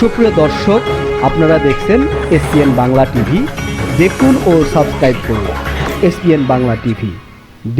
সুপ্রিয় দর্শক, আপনারা দেখছেন এসপিএন বাংলা টিভি। দেখুন ও সাবস্ক্রাইব করুন এসপিএন বাংলা টিভি।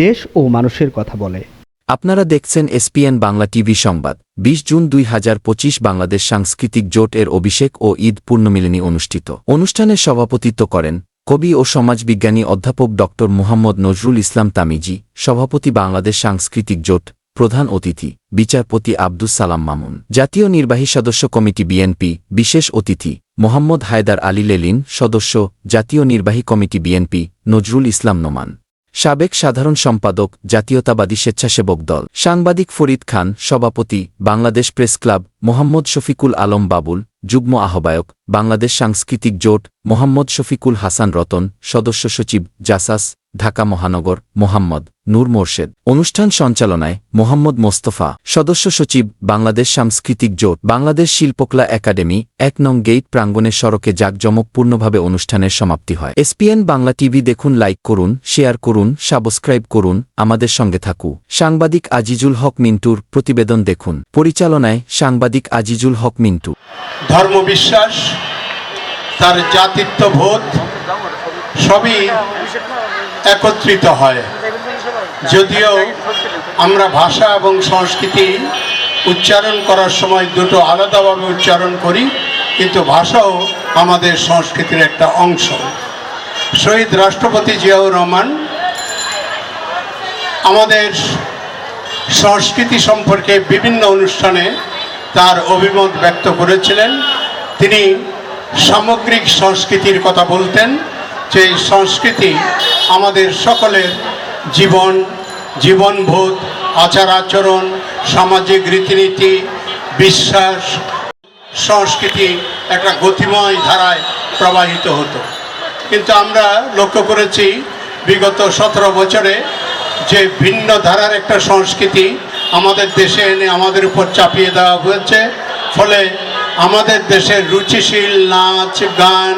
দেশ ও মানুষের কথা বলে। আপনারা দেখছেন এসপিএন বাংলা টিভি সংবাদ। বিশ জুন দুই হাজার পঁচিশ বাংলাদেশ সাংস্কৃতিক জোট এর অভিষেক ও ঈদ পূর্ণমিলনী অনুষ্ঠিত। অনুষ্ঠানে সভাপতিত্ব করেন কবি ও সমাজবিজ্ঞানী অধ্যাপক ড মুহাম্মদ নজরুল ইসলাম তামিজি, সভাপতি বাংলাদেশ সাংস্কৃতিক জোট প্রধান অতিথি, বিচারপতি আব্দুস সালাম মামুন। জাতীয় নির্বাহী সদস্য কমিটি বিএনপি, বিশেষ অতিথি, মোহাম্মদ হায়দার আলী লেলিন, সদস্য, জাতীয় নির্বাহী কমিটি বিএনপি, নজরুল ইসলাম নোমান। সাবেক সাধারণ সম্পাদক, জাতীয়তাবাদী স্বেচ্ছাসেবক দল। সাংবাদিক ফরিদ খান, সভাপতি, বাংলাদেশ প্রেস ক্লাব মোহাম্মদ শফিকুল আলম বাবুল, যুগ্ম আহ্বায়ক, বাংলাদেশ সাংস্কৃতিক জোট, মোহাম্মদ শফিকুল হাসান রতন, সদস্য সচিব জাসাস, ঢাকা মহানগর, মোহাম্মদ নূর মোর্শেদ। অনুষ্ঠান সঞ্চালনায় মোহাম্মদ মোস্তফা, সদস্য সচিব, বাংলাদেশ সাংস্কৃতিক জোট, বাংলাদেশ শিল্পকলা একাডেমি, এক নং গেইট প্রাঙ্গণের সড়কে জাঁকজমকপূর্ণভাবে অনুষ্ঠানের সমাপ্তি হয়। এসপিএন বাংলা টিভি দেখুন, লাইক করুন, শেয়ার করুন, সাবস্ক্রাইব করুন, আমাদের সঙ্গে থাকু সাংবাদিক আজিজুল হক মিন্টুর প্রতিবেদন দেখুন। পরিচালনায় সাংবাদিক আজিজুল হক মিন্টু। ধর্মবিশ্বাস তার জাতিত্ববোধ, সবই একত্রিত হয়। যদিও আমরা ভাষা এবং সংস্কৃতি উচ্চারণ করার সময় দুটো আলাদাভাবে উচ্চারণ করি, কিন্তু ভাষাও আমাদের সংস্কৃতির একটা অংশ। শহীদ রাষ্ট্রপতি জিয়াউর রহমান আমাদের সংস্কৃতি সম্পর্কে বিভিন্ন অনুষ্ঠানে তার অভিমত ব্যক্ত করেছিলেন। তিনি সামগ্রিক সংস্কৃতির কথা বলতেন যে সংস্কৃতি আমাদের সকলের জীবন জীবনবোধ আচার আচরণ, সামাজিক রীতিনীতি, বিশ্বাস, সংস্কৃতি একটা গতিময় ধারায় প্রবাহিত হতো। কিন্তু আমরা লক্ষ্য করেছি বিগত সতেরো বছরে যে ভিন্ন ধারার একটা সংস্কৃতি আমাদের দেশে এনে আমাদের উপর চাপিয়ে দেওয়া হয়েছে। ফলে আমাদের দেশের রুচিশীল নাচ, গান,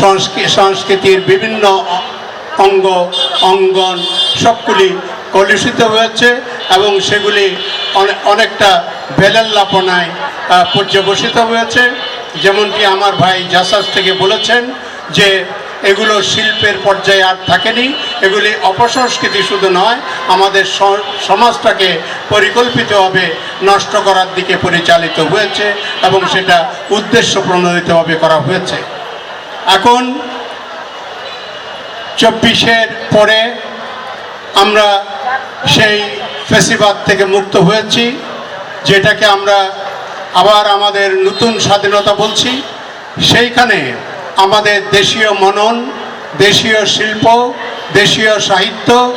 সংস্কৃ, সংস্কৃতির বিভিন্ন অঙ্গ, অঙ্গন সবগুলি কলুষিত হয়েছে এবং সেগুলি অনেকটা বেলাল্লাপনায় পর্যবসিত হয়েছে। যেমনটি আমার ভাই জাসাস থেকে বলেছেন যে এগুলো শিল্পের পর্যায়ে আর থাকেনি। এগুলি অপসংস্কৃতি শুধু নয়, আমাদের সমাজটাকে পরিকল্পিতভাবে নষ্ট করার দিকে পরিচালিত হয়েছে এবং সেটা উদ্দেশ্য প্রণোদিতভাবে করা হয়েছে। এখন চব্বিশের পরে আমরা সেই ফেসিবাদ থেকে মুক্ত হয়েছি, যেটাকে আমরা আবার আমাদের নতুন স্বাধীনতা বলছি। সেইখানে আমাদের দেশীয় মনন, দেশীয় শিল্প, দেশীয় সাহিত্য,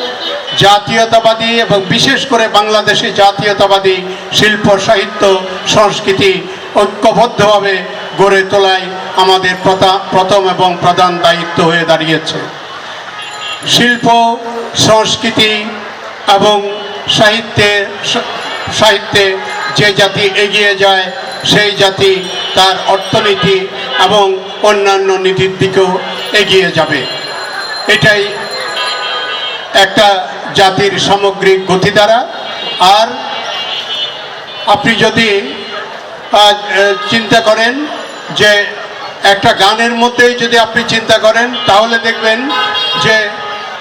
জাতীয়তাবাদী এবং বিশেষ করে বাংলাদেশি জাতীয়তাবাদী শিল্প, সাহিত্য, সংস্কৃতি ঐক্যবদ্ধভাবে গড়ে তোলায় আমাদের প্রথা- প্রথম এবং প্রধান দায়িত্ব হয়ে দাঁড়িয়েছে। শিল্প, সংস্কৃতি এবং সাহিত্যে সাহিত্যে যে জাতি এগিয়ে যায়, সেই জাতি তার অর্থনীতি এবং অন্যান্য নীতির দিকেও এগিয়ে যাবে। এটাই একটা জাতির সামগ্রিক গতিধারা। আর আপনি যদি চিন্তা করেন যে একটা গানের মধ্যেই যদি আপনি চিন্তা করেন, তাহলে দেখবেন যে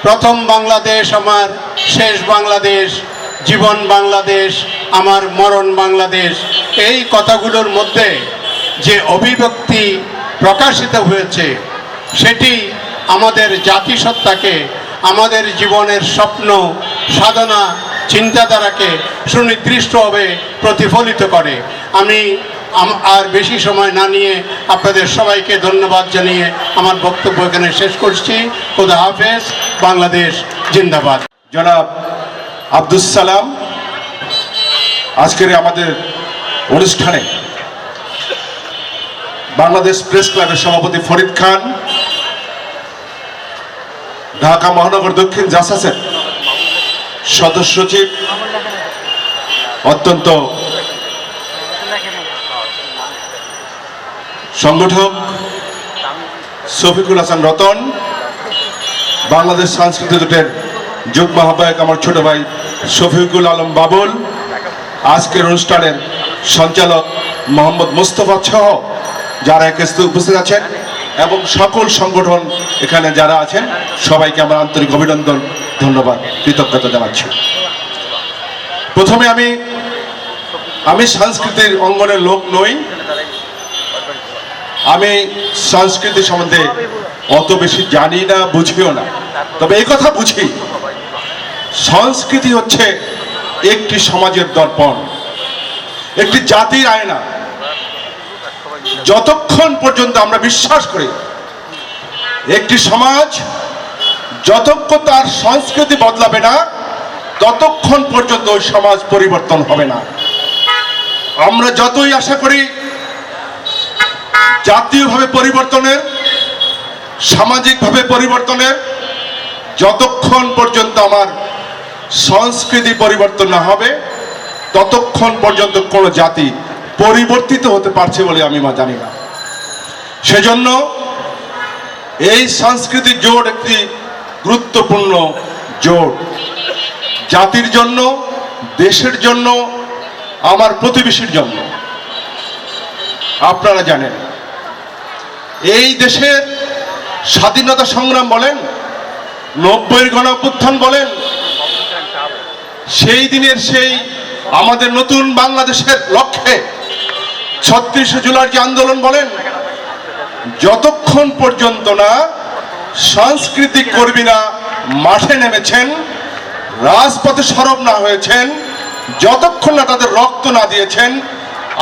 প্রথম বাংলাদেশ আমার, শেষ বাংলাদেশ, জীবন বাংলাদেশ, আমার মরণ বাংলাদেশ, এই কথাগুলোর মধ্যে যে অভিব্যক্তি প্রকাশিত হয়েছে, সেটি আমাদের জাতিসত্তাকে, আমাদের জীবনের স্বপ্ন, সাধনা, চিন্তাধারাকে সুনির্দিষ্টভাবে প্রতিফলিত করে। আমি আর বেশি সময় না নিয়ে আপনাদের সবাইকে ধন্যবাদ জানিয়ে আমার বক্তব্য এখানে শেষ করছি। খোদা হাফেজ, বাংলাদেশ জিন্দাবাদ। জনাব আব্দুস সালাম, আজকের আমাদের অনুষ্ঠানে বাংলাদেশ প্রেস ক্লাবের সভাপতি ফরিদ খান, ঢাকা মহানগর দক্ষিণ জাসাসের সদস্য সচিব, অত্যন্ত সংগঠক শফিকুল হাসান রতন, বাংলাদেশ সাংস্কৃতিক জোটের যুগ্ম আহ্বায়ক আমার ছোট ভাই শফিকুল আলম বাবুল, আজকের অনুষ্ঠানের সঞ্চালক মোহাম্মদ মুস্তফা সহ যারা একেস্তে উপস্থিত আছেন এবং সকল সংগঠন এখানে যারা আছেন, সবাইকে আমার আন্তরিক অভিনন্দন, ধন্যবাদ, কৃতজ্ঞতা জানাচ্ছি। প্রথমে আমি আমি সংস্কৃতির অঙ্গনের লোক নই। আমি সংস্কৃতি সম্বন্ধে অত বেশি জানি না, বুঝিও না। তবে এই কথা বুঝি, সংস্কৃতি হচ্ছে একটি সমাজের দর্পণ, একটি জাতির আয়না। যতক্ষণ পর্যন্ত আমরা বিশ্বাস করি, একটি সমাজ যতক্ষণ তার সংস্কৃতি বদলাবে না, ততক্ষণ পর্যন্ত ওই সমাজ পরিবর্তন হবে না। আমরা যতই আশা করি জাতীয়ভাবে পরিবর্তনের, সামাজিকভাবে পরিবর্তনের, যতক্ষণ পর্যন্ত আমার সংস্কৃতি পরিবর্তন না হবে, ততক্ষণ পর্যন্ত কোনো জাতি পরিবর্তিত হতে পারছে বলে আমি মা জানি না। সেজন্য এই সাংস্কৃতিক জোট একটি গুরুত্বপূর্ণ জোট। জাতির জন্য, দেশের জন্য, আমার প্রতিবেশীর জন্য। আপনারা জানেন, এই দেশের স্বাধীনতা সংগ্রাম বলেন, নব্বইয়ের গণ অভ্যুত্থান বলেন, সেই দিনের সেই আমাদের নতুন বাংলাদেশের লক্ষ্যে ছত্রিশে জুলাইয়ের যে আন্দোলন বলেন? যতক্ষণ পর্যন্ত না সাংস্কৃতিক কর্মীরা মাঠে নেমেছেন, রাজপথে সরব না হয়েছেন, যতক্ষণ না তাদের রক্ত না দিয়েছেন,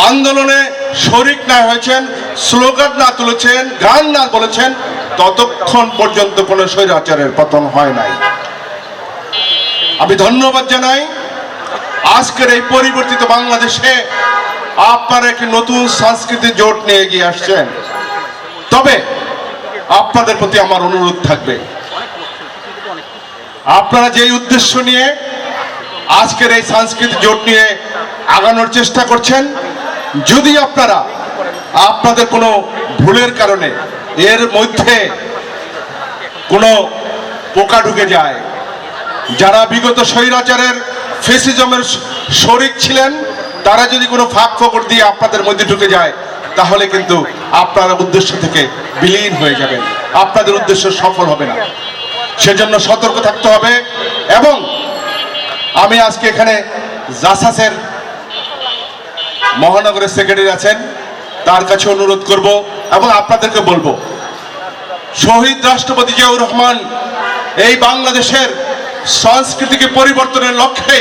আন্দোলনে শরিক না হয়েছেন, স্লোগান না তুলেছেন, গান না বলেছেন, ততক্ষণ পর্যন্ত কোনো স্বৈরাচারের পতন হয় নাই। আমি ধন্যবাদ জানাই। আজকের এই পরিবর্তিত বাংলাদেশে আপনারা একটি নতুন সাংস্কৃতিক জোট নিয়ে এগিয়ে আসছেন। তবে আপনাদের প্রতি আমার অনুরোধ থাকবে। আপনারা যেই উদ্দেশ্য নিয়ে আজকের এই সাংস্কৃতিক জোট নিয়ে আগানোর চেষ্টা করছেন, যদি আপনারা আপনাদের কোনো ভুলের কারণে এর মধ্যে কোনো পোকা ঢুকে যায়, যারা বিগত স্বৈরাচারের ফেসিজমের শরিক ছিলেন তারা যদি কোনো ফাঁক ফকর দিয়ে আপনাদের মধ্যে ঢুকে যায়, তাহলে কিন্তু আপনারা উদ্দেশ্য থেকে বিলীন হয়ে যাবেন। আপনাদের উদ্দেশ্য সফল হবে না। সেজন্য সতর্ক থাকতে হবে এবং আমি আজকে এখানে জাসাসের মহানগরের সেক্রেটারি আছেন, তার কাছে অনুরোধ করব এবং আপনাদেরকে বলব, শহীদ রাষ্ট্রপতি জিয়াউর রহমান এই বাংলাদেশের সংস্কৃতিকে পরিবর্তনের লক্ষ্যে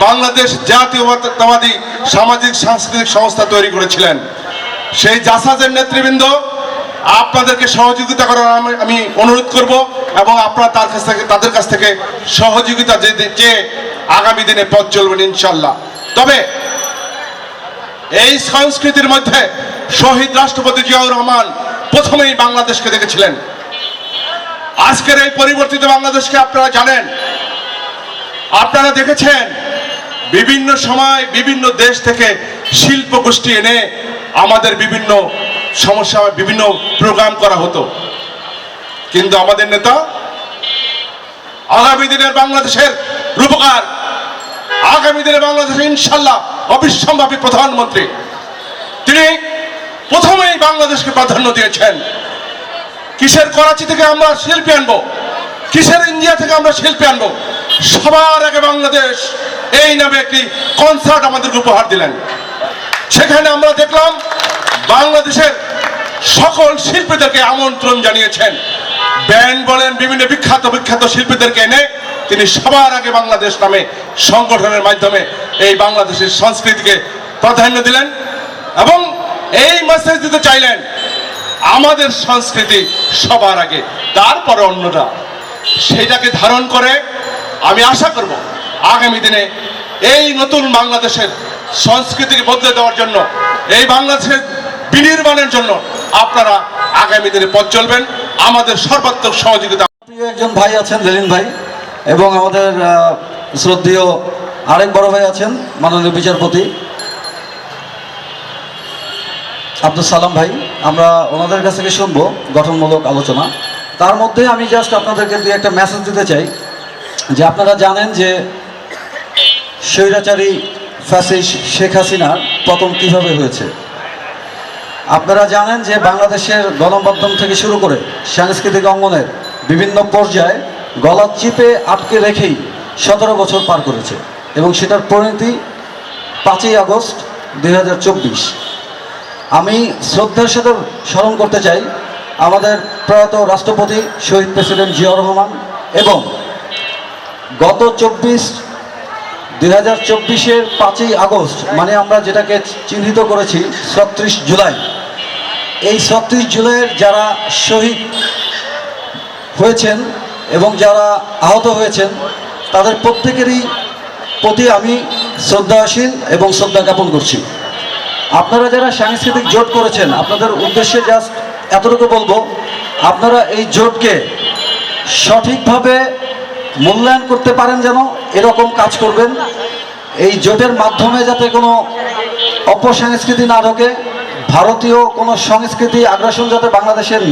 বাংলাদেশ জাতীয়তাবাদী সামাজিক সাংস্কৃতিক সংস্থা তৈরি করেছিলেন। সেই জাসাজের নেতৃবৃন্দ, আপনাদেরকে সহযোগিতা করার আমি- অনুরোধ করব এবং আপনারা তার কাছ থেকে, তাদের কাছ থেকে সহযোগিতা যে- যে আগামী দিনে পথ চলবেন ইনশাল্লাহ তবে এই সংস্কৃতির মধ্যে শহীদ রাষ্ট্রপতি জিয়াউর রহমান প্রথমেই বাংলাদেশকে দেখেছিলেন। আজকের এই পরিবর্তিত বাংলাদেশকে আপনারা জানেন। আপনারা দেখেছেন বিভিন্ন সময় বিভিন্ন দেশ থেকে শিল্প গোষ্ঠী এনে আমাদের বিভিন্ন সমস্যা, বিভিন্ন প্রোগ্রাম করা হতো। কিন্তু আমাদের নেতা আগামী দিনের বাংলাদেশের রূপকার, আগামী দিনে বাংলাদেশের ইনশাল্লাহ অবিসম্ভাবী প্রধানমন্ত্রী। তিনি প্রথমেই বাংলাদেশকে প্রাধান্য দিয়েছেন। কিসের করাচি থেকে আমরা শিল্পী আনব? কিসের ইন্ডিয়া থেকে আমরা শিল্পী আনব? সবার আগে বাংলাদেশ এই নামে একটি কনসার্ট আমাদেরকে উপহার দিলেন। সেখানে আমরা দেখলাম বাংলাদেশের সকল শিল্পীদেরকে আমন্ত্রণ জানিয়েছেন। ব্যান্ড বলেন, বিভিন্ন বিখ্যাত বিখ্যাত শিল্পীদেরকে এনে তিনি সবার আগে বাংলাদেশ নামে সংগঠনের মাধ্যমে এই বাংলাদেশের সংস্কৃতিকে প্রাধান্য দিলেন এবং এই মেসেজ দিতে চাইলেন, আমাদের সংস্কৃতি সবার আগে, তারপরে অন্যরা। সেটাকে ধারণ করে আমি আশা করব আগামী দিনে এই নতুন বাংলাদেশের সংস্কৃতিকে বদলে দেওয়ার জন্য, এই বাংলাদেশের বিনির্মাণের জন্য আপনারা আগামী দিনে পথ চলবেন। আমাদের সর্বাত্মক সহযোগিতা একজন ভাই আছেন লেলিন ভাই, এবং আমাদের শ্রদ্ধেয় আরেক বড় ভাই আছেন, মাননীয় বিচারপতি আব্দুল সালাম ভাই। আমরা ওনাদের কাছ থেকে শুনব গঠনমূলক আলোচনা। তার মধ্যে আমি জাস্ট আপনাদেরকে দুই একটা মেসেজ দিতে চাই। যে আপনারা জানেন যে স্বৈরাচারী ফ্যাসিস্ট শেখ হাসিনার পতন কীভাবে হয়েছে? আপনারা জানেন যে বাংলাদেশের গণমাধ্যম থেকে শুরু করে সাংস্কৃতিক অঙ্গনের বিভিন্ন পর্যায়ে গলা চিপে আটকে রেখেই সতেরো বছর পার করেছে এবং সেটার পরিণতি পাঁচই আগস্ট দু হাজার চব্বিশ। আমি শ্রদ্ধার সাথে স্মরণ করতে চাই আমাদের প্রয়াত রাষ্ট্রপতি শহীদ প্রেসিডেন্ট জিয়াউর রহমান এবং গত চব্বিশ দুই হাজার চব্বিশের পাঁচই আগস্ট মানে আমরা যেটাকে চিহ্নিত করেছি ছত্রিশ জুলাই। এই ছত্রিশ জুলাইয়ের যারা শহীদ হয়েছেন এবং যারা আহত হয়েছেন, তাদের প্রত্যেকেরই প্রতি আমি শ্রদ্ধাশীল এবং শ্রদ্ধা জ্ঞাপন করছি। আপনারা যারা সাংস্কৃতিক জোট করেছেন, আপনাদের উদ্দেশ্যে জাস্ট এতটুকু বলব, আপনারা এই জোটকে সঠিকভাবে মূল্যায়ন করতে পারেন যেন, এরকম কাজ করবেন। এই জোটের মাধ্যমে যাতে কোনো অপসংস্কৃতি না ঢোকে, ভারতীয় কোনো সংস্কৃতি আগ্রাসন যাতে বাংলাদেশের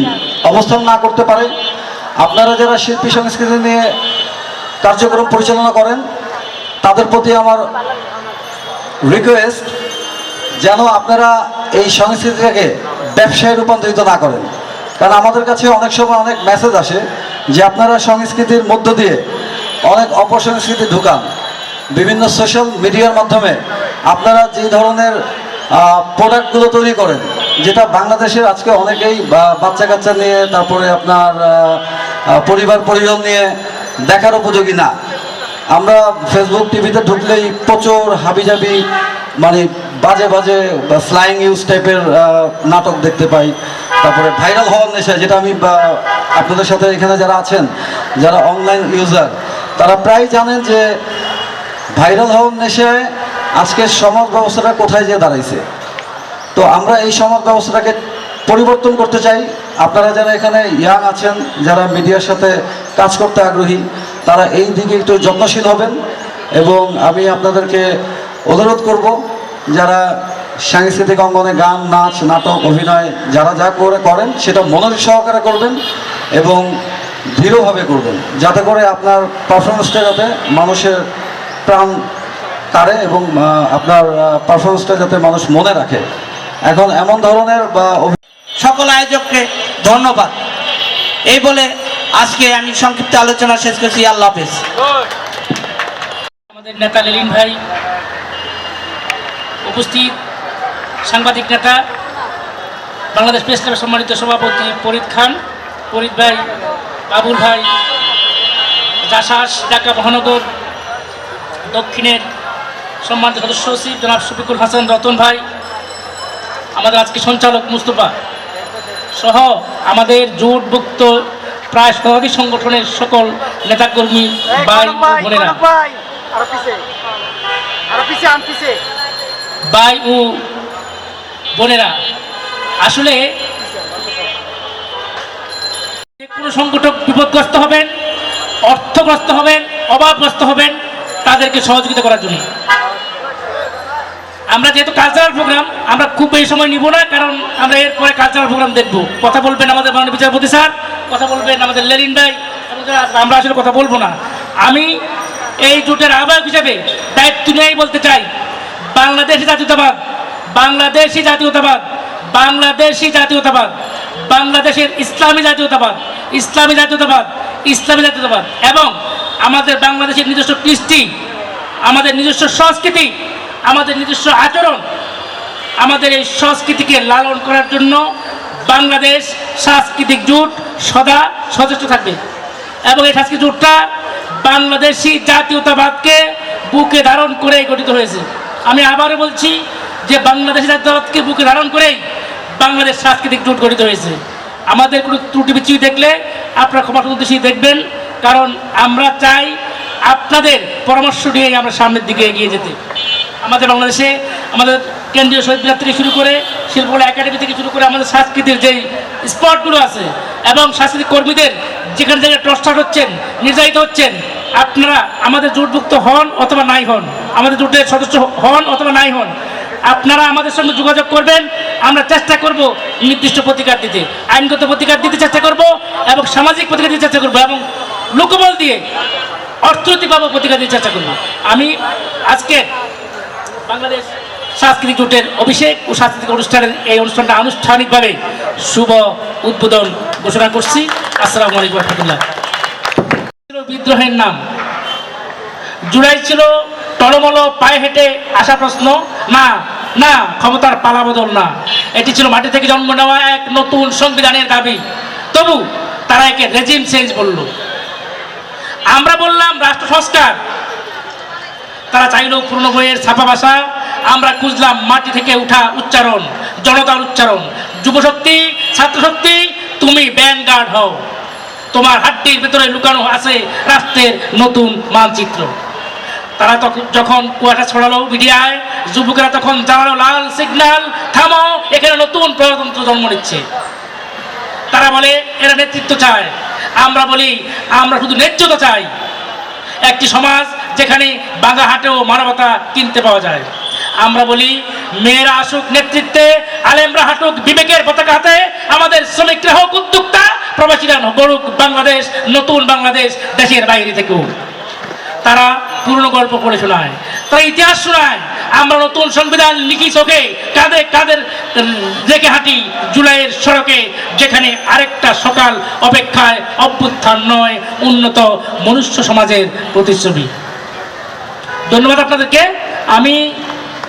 অবস্থান না করতে পারে। আপনারা যারা শিল্পী সংস্কৃতি নিয়ে কার্যক্রম পরিচালনা করেন, তাদের প্রতি আমার রিকোয়েস্ট যেন আপনারা এই সংস্কৃতিটাকে ব্যবসায় রূপান্তরিত না করেন। কারণ আমাদের কাছে অনেক সময় অনেক মেসেজ আসে যে আপনারা সংস্কৃতির মধ্য দিয়ে অনেক অপসংস্কৃতি ঢুকান, বিভিন্ন সোশ্যাল মিডিয়ার মাধ্যমে আপনারা যে ধরনের প্রোডাক্টগুলো তৈরি করেন, যেটা বাংলাদেশের আজকে অনেকেই বাচ্চা কাচ্চা নিয়ে, তারপরে আপনার পরিবার পরিজন নিয়ে দেখার উপযোগী না। আমরা ফেসবুক টিভিতে ঢুকলেই প্রচুর হাবিজাবি মানে বাজে বাজে ফ্লাইং ইউজ টাইপের নাটক দেখতে পাই। তারপরে ভাইরাল হওয়ার নেশা যেটা আমি আপনাদের সাথে এখানে যারা আছেন, যারা অনলাইন ইউজার তারা প্রায় জানেন যে ভাইরাল হওয়ার নেশায় আজকের সমাজ ব্যবস্থাটা কোথায় যেয়ে দাঁড়াইছে। তো আমরা এই সমাজ ব্যবস্থাটাকে পরিবর্তন করতে চাই। আপনারা যারা এখানে ইয়াং আছেন, যারা মিডিয়ার সাথে কাজ করতে আগ্রহী, তারা এই দিকে একটু যত্নশীল হবেন এবং আমি আপনাদেরকে অনুরোধ করব যারা সাংস্কৃতিক অঙ্গনে গান নাচ নাটক অভিনয় যারা যা করে করেন সেটা মনোযোগ সহকারে করবেন এবং দৃঢ়ভাবে করবেন। যাতে করে আপনার পারফরমেন্সটা যাতে মানুষের প্রাণ কাড়ে এবং আপনার পারফরমেন্সটা যাতে মানুষ মনে রাখে। এখন এমন ধরনের বা অভি- সকল আয়োজককে ধন্যবাদ। এই বলে আজকে আমি সংক্ষিপ্ত আলোচনা শেষ করছি। আল্লাহ হাফেজ। আমাদের নেতা লেলিন ভাই উপস্থিত সাংবাদিক নেতা, বাংলাদেশ প্রেস ক্লাবের সম্মানিত সভাপতি ফরিদ খান, ফরিদ ভাই, বাবুল ভাই জাসাস ঢাকা মহানগর দক্ষিণের সম্মানিত সদস্য সচিব জনাব শফিকুল হাসান রতন ভাই, আমাদের আজকে সঞ্চালক মুস্তফা সহ আমাদের জোটভুক্ত প্রায় শতাধিক সংগঠনের সকল নেতাকর্মী ভাই বোনেরা। ভাই ও বোনেরা, আসলে যে কোনো সংগঠক বিপদগ্রস্ত হবেন, অর্থগ্রস্ত হবেন, অভাবগ্রস্ত হবেন, তাদেরকে সহযোগিতা করার জন্য। আমরা যেহেতু কালচারাল প্রোগ্রাম আমরা খুব বেশি সময় নিব না, কারণ আমরা এরপরে কালচারাল প্রোগ্রাম দেখব। কথা বলবেন আমাদের মাননীয় বিচারপতি স্যার, কথা বলবেন আমাদের লেলিন ভাই, আমরা আসলে কথা বলব না। আমি এই জোটের আহ্বায়ক হিসেবে দায়িত্ব নিয়েই বলতে চাই বাংলাদেশি জাতীয়তাবাদ বাংলাদেশি জাতীয়তাবাদ বাংলাদেশি জাতীয়তাবাদ, বাংলাদেশের ইসলামী জাতীয়তাবাদ ইসলামী জাতীয়তাবাদ ইসলামী জাতীয়তাবাদ এবং আমাদের বাংলাদেশের নিজস্ব কৃষ্টি, আমাদের নিজস্ব সংস্কৃতি, আমাদের নিজস্ব আচরণ, আমাদের এই সংস্কৃতিকে লালন করার জন্য বাংলাদেশ সাংস্কৃতিক জোট সদা সচেষ্ট থাকবে। এবং এই সাংস্কৃতিক জোটটা বাংলাদেশি জাতীয়তাবাদকে বুকে ধারণ করেই গঠিত হয়েছে। আমি আবারও বলছি যে বাংলাদেশি জাতীয়তাবাদকে বুকে ধারণ করেই বাংলাদেশ সাংস্কৃতিক জোট গঠিত হয়েছে। আমাদের কোনো ত্রুটি বিচ্যুতি দেখলে আপনারা ক্ষমা উদ্দেশ্যেই দেখবেন, কারণ আমরা চাই আপনাদের পরামর্শ নিয়েই আমরা সামনের দিকে এগিয়ে যেতে। আমাদের বাংলাদেশে আমাদের কেন্দ্রীয় শহীদ মিনার থেকে শুরু করে শিল্পকলা একাডেমি থেকে শুরু করে আমাদের সাংস্কৃতিক যেই স্পটগুলো আছে এবং সাংস্কৃতিক কর্মীদের যেখানে যেখানে ট্রস্টার হচ্ছেন, নির্যাতিত হচ্ছেন আপনারা আমাদের জোটভুক্ত হন অথবা নাই হন, আমাদের জোটের সদস্য হন অথবা নাই হন, আপনারা আমাদের সঙ্গে যোগাযোগ করবেন, আমরা চেষ্টা করব নির্দিষ্ট প্রতিকার দিতে, আইনগত প্রতিকার দিতে চেষ্টা করব এবং সামাজিক প্রতিকার দিতে চেষ্টা করব এবং লোকবল দিয়ে অর্থনৈতিকভাবে প্রতিকার দিতে চেষ্টা করব। আমি আজকে বাংলাদেশ সাংস্কৃতিক জোটের অভিষেক ও সাংস্কৃতিক অনুষ্ঠানের এই অনুষ্ঠানটা আনুষ্ঠানিকভাবে শুভ উদ্বোধন ঘোষণা করছি। আসসালামু আলাইকুম রহমতুল্লাহ। বিদ্রোহের নাম। জুলাই ছিল টলমল, পায়ে হেঁটে আসা প্রশ্ন, না না, ক্ষমতার পালাবদল না। এটি ছিল মাটি থেকে জন্ম নেওয়া এক নতুন সংবিধানের দাবি। তবু তারা একে রেজিম চেঞ্জ বলল। আমরা বললাম, রাষ্ট্র সংস্কার। তারা চাইলেও পুরনো বইয়ের ছাপা ভাষা, আমরা খুঁজলাম মাটি থেকে উঠা উচ্চারণ, জনতার উচ্চারণ। যুবশক্তি, ছাত্রশক্তি, তুমি ব্যান গার্ড হও। তোমার হাড্ডির ভেতরে লুকানো আছে রাষ্ট্রের নতুন মানচিত্র। তারা তখন যখন কুয়াশা ছড়ালো মিডিয়ায় যুবকেরা তখন জানালো লাল সিগন্যাল, থামো, এখানে নতুন প্রজাতন্ত্র জন্ম নিচ্ছে। তারা বলে, এরা নেতৃত্ব চায়। আমরা বলি, আমরা শুধু ন্যায্যতা চাই। একটি সমাজ যেখানে বাংলা হাটেও মানবতা কিনতে পাওয়া যায়। আমরা বলি, মেয়েরা আসুক নেতৃত্বে, আলেমরা হাঁটুক বিবেকের পতাকা হাতে, আমাদের শ্রমিকরা হোক উদ্যোক্তা। প্রবাসীরা গড়ুক বাংলাদেশ নতুন বাংলাদেশ দেশের বাইরে থেকেও। তারা পুরনো গল্প করে শোনায় তারা ইতিহাস শোনায়। আমরা নতুন সংবিধান লিখি চোখে কাঁধের উম, রেখে হাঁটি জুলাইয়ের সড়কে যেখানে আরেকটা সকাল অপেক্ষায় অভ্যুত্থান নয় উন্নত মনুষ্য সমাজের প্রতিচ্ছবি। ধন্যবাদ আপনাদেরকে। আমি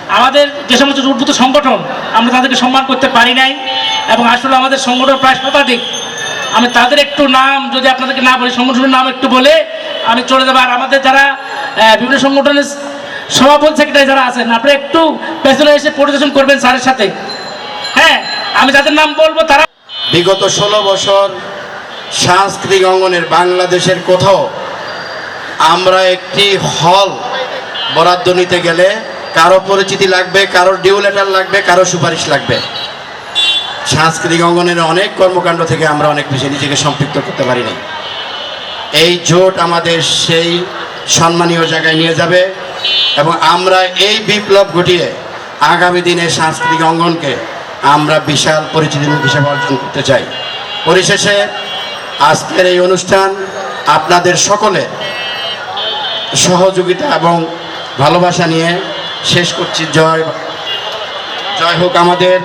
আমাদের যে সমস্ত উদ্ভূত সংগঠন আমরা তাদেরকে সম্মান করতে পারি নাই এবং আসলে আমাদের সংগঠন প্রায় শতাধিক। আমি তাদের একটু নাম যদি আপনাদেরকে না বলি, সংগঠনের নাম একটু বলে আমি চলে যাব। আর আমাদের যারা বিভিন্ন সংগঠনের সভাপতি সেক্রেটারি যারা আছেন, আপনারা একটু পেছনে এসে পরিদর্শন করবেন স্যারের সাথে। হ্যাঁ আমি যাদের নাম বলব তারা বিগত ষোলো বছর সাংস্কৃতিক অঙ্গনের বাংলাদেশের কোথাও আমরা একটি হল বরাদ্দ নিতে গেলে কারও পরিচিতি লাগবে কারও ডিউ লেটার লাগবে কারও সুপারিশ লাগবে। সাংস্কৃতিক অঙ্গনের অনেক কর্মকাণ্ড থেকে আমরা অনেক বেশি নিজেকে সম্পৃক্ত করতে পারি না এই জোট আমাদের সেই সম্মানীয় জায়গায় নিয়ে যাবে এবং আমরা এই বিপ্লব ঘটিয়ে আগামী দিনে সাংস্কৃতিক অঙ্গনকে আমরা বিশাল পরিচিতিমুখ হিসেবে অর্জন করতে চাই। পরিশেষে আজকের এই অনুষ্ঠান আপনাদের সকলে সহযোগিতা এবং ভালোবাসা নিয়ে শেষ করছি। জয় জয় হোক আমাদের।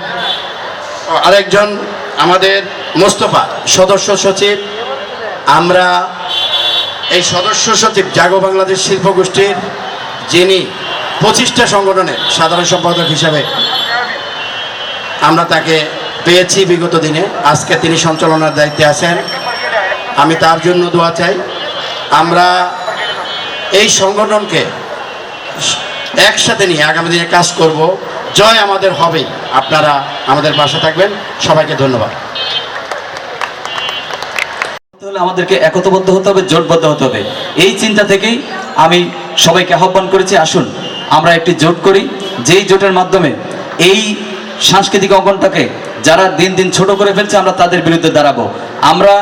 আরেকজন আমাদের মোস্তফা, সদস্য সচিব। আমরা এই সদস্য সচিব জাগো বাংলাদেশ শিল্প গোষ্ঠীর যিনি পঁচিশটা সংগঠনের সাধারণ সম্পাদক হিসাবে আমরা তাকে পেয়েছি বিগত দিনে। আজকে তিনি সঞ্চালনার দায়িত্বে আছেন। আমি তার জন্য দোয়া চাই। আমরা এই সংগঠনকে একসাথে নিয়ে আগামী দিনে কাজ করব। জয় আমাদের হবে। আপনারা আমাদের পাশে থাকবেন। সবাইকে ধন্যবাদ। আমাদেরকে একতবদ্ধ হতে হবে, জোটবদ্ধ হতে হবে। এই চিন্তা থেকেই আমি সবাইকে আহ্বান করেছি, আসুন, আমরা একটি জোট করি। যেই জোটের মাধ্যমে এই সাংস্কৃতিক অঙ্গনটাকে যারা দিন দিন ছোট করে ফেলছে, আমরা তাদের বিরুদ্ধে দাঁড়াবো। আমরা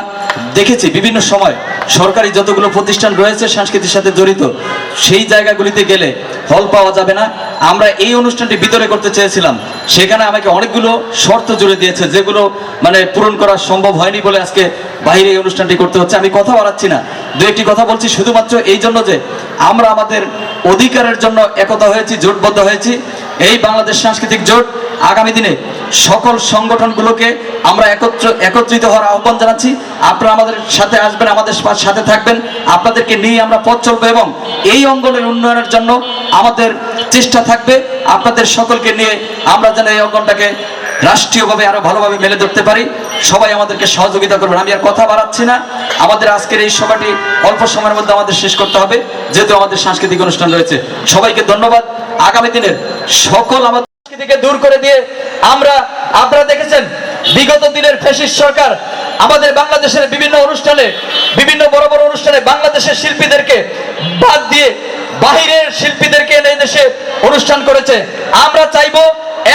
দেখেছি বিভিন্ন সময় সরকারি যতগুলো প্রতিষ্ঠান রয়েছে সংস্কৃতির সাথে জড়িত, সেই জায়গাগুলিতে গেলে হল পাওয়া যাবে না। আমরা এই অনুষ্ঠানটি ভিতরে করতে চেয়েছিলাম। সেখানে আমাকে অনেকগুলো শর্ত জুড়ে দিয়েছে, যেগুলো মানে পূরণ করা সম্ভব হয়নি বলে আজকে বাইরে এই অনুষ্ঠানটি করতে হচ্ছে। আমি কথা বাড়াচ্ছি না। দু একটি কথা বলছি, শুধুমাত্র এই জন্য যে আমরা আমাদের অধিকারের জন্য একতা হয়েছি, জোটবদ্ধ হয়েছি। এই বাংলাদেশ সাংস্কৃতিক জোট আগামী দিনে সকল সংগঠনগুলোকে আমরা একত্র, একত্রিত হওয়ার আহ্বান জানাচ্ছি। আপনারা আমাদের সাথে আসবেন, আমাদের সাথে থাকবেন। আপনাদেরকে নিয়ে আমরা পথ চলবো এবং এই অঙ্গনের উন্নয়নের জন্য আমাদের চেষ্টা থাকবে। আপনাদের সকলকে নিয়ে আমরা যেন এই অঙ্গনটাকে রাষ্ট্রীয়ভাবে আরও ভালোভাবে মেলে ধরতে পারি। সবাই আমাদেরকে সহযোগিতা করবেন। আমি আর কথা বাড়াচ্ছি না। আমাদের আজকের এই সভাটি অল্প সময়ের মধ্যে আমাদের শেষ করতে হবে। যেহেতু আমাদের সাংস্কৃতিক অনুষ্ঠান রয়েছে। সবাইকে ধন্যবাদ। আগামী দিনের সকল আমাদের দূর করে দিয়ে আমরা, আপনারা দেখেছেন, বিগত দিনের ফ্যাসিস্ট সরকার আমাদের বাংলাদেশের বিভিন্ন অনুষ্ঠানে, বিভিন্ন বড় বড় অনুষ্ঠানে বাংলাদেশের শিল্পীদেরকে বাদ দিয়ে বাহিরের শিল্পীদেরকে এনে দেশে অনুষ্ঠান করেছে। আমরা চাইব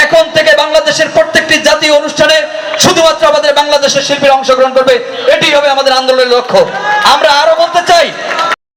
এখন থেকে বাংলাদেশের প্রত্যেকটি জাতীয় অনুষ্ঠানে শুধুমাত্র আমাদের বাংলাদেশের শিল্পীরা অংশগ্রহণ করবে। এটি হবে আমাদের আন্দোলনের লক্ষ্য। আমরা আরও বলতে